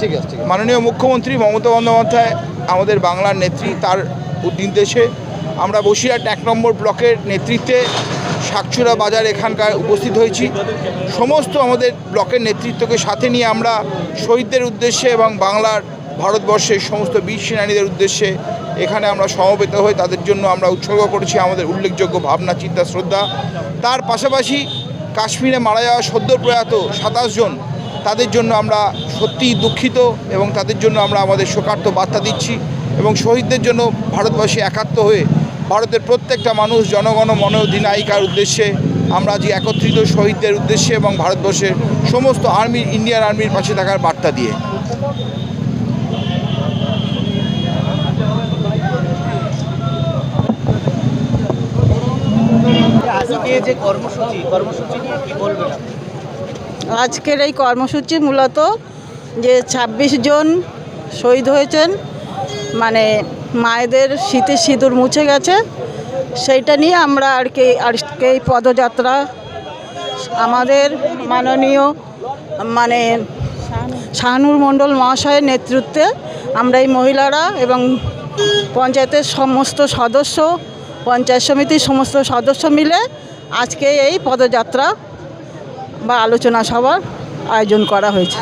ঠিক আছে মাননীয় মুখ্যমন্ত্রী মমতা বন্দ্যোপাধ্যায়, আমাদের বাংলার নেত্রী, তার নির্দেশে আমরা বসিরহাট এক নম্বর ব্লকের নেতৃত্বে শাকচুরা বাজার এখানকার উপস্থিত হয়েছি। সমস্ত আমাদের ব্লকের নেতৃত্বকে সাথে নিয়ে আমরা শহীদদের উদ্দেশ্যে এবং বাংলার ভারতবর্ষের সমস্ত বীর সেনানীদের উদ্দেশ্যে এখানে আমরা সমবেত হয়ে তাদের জন্য আমরা উৎসর্গ করেছি আমাদের উল্লেখযোগ্য ভাবনা, চিন্তা, শ্রদ্ধা। তার পাশাপাশি কাশ্মীরে মারা যাওয়া সদ্য প্রয়াত সাতাশ জন, তাদের জন্য আমরা সত্যিই দুঃখিত এবং তাদের জন্য আমরা আমাদের শোকার্ত বার্তা দিচ্ছি এবং শহীদদের জন্য ভারতবাসী একাত্ম হয়ে ভারতের প্রত্যেকটা মানুষ জনগণ মন অধিনায়িকার উদ্দেশ্যে আমরা যে একত্রিত শহীদদের উদ্দেশ্যে এবং ভারতবর্ষের সমস্ত আর্মি ইন্ডিয়ান আর্মির পাশে থাকার বার্তা দিয়ে। যে কর্মসূচি কর্মসূচি নিয়ে কি বলবেন আজকের এই কর্মসূচি মূলত যে ২৬ জন শহীদ হয়েছেন মানে মায়েদের শীতে সিঁদুর মুছে গেছে, সেইটা নিয়ে আমরা আর কি আজকে এই পদযাত্রা। আমাদের মাননীয় মানে শাহানুর মণ্ডল মহাশয়ের নেতৃত্বে আমরা এই মহিলারা এবং পঞ্চায়েতের সমস্ত সদস্য, পঞ্চায়েত সমিতির সমস্ত সদস্য মিলে আজকে এই পদযাত্রা বা আলোচনা সভার আয়োজন করা হয়েছে।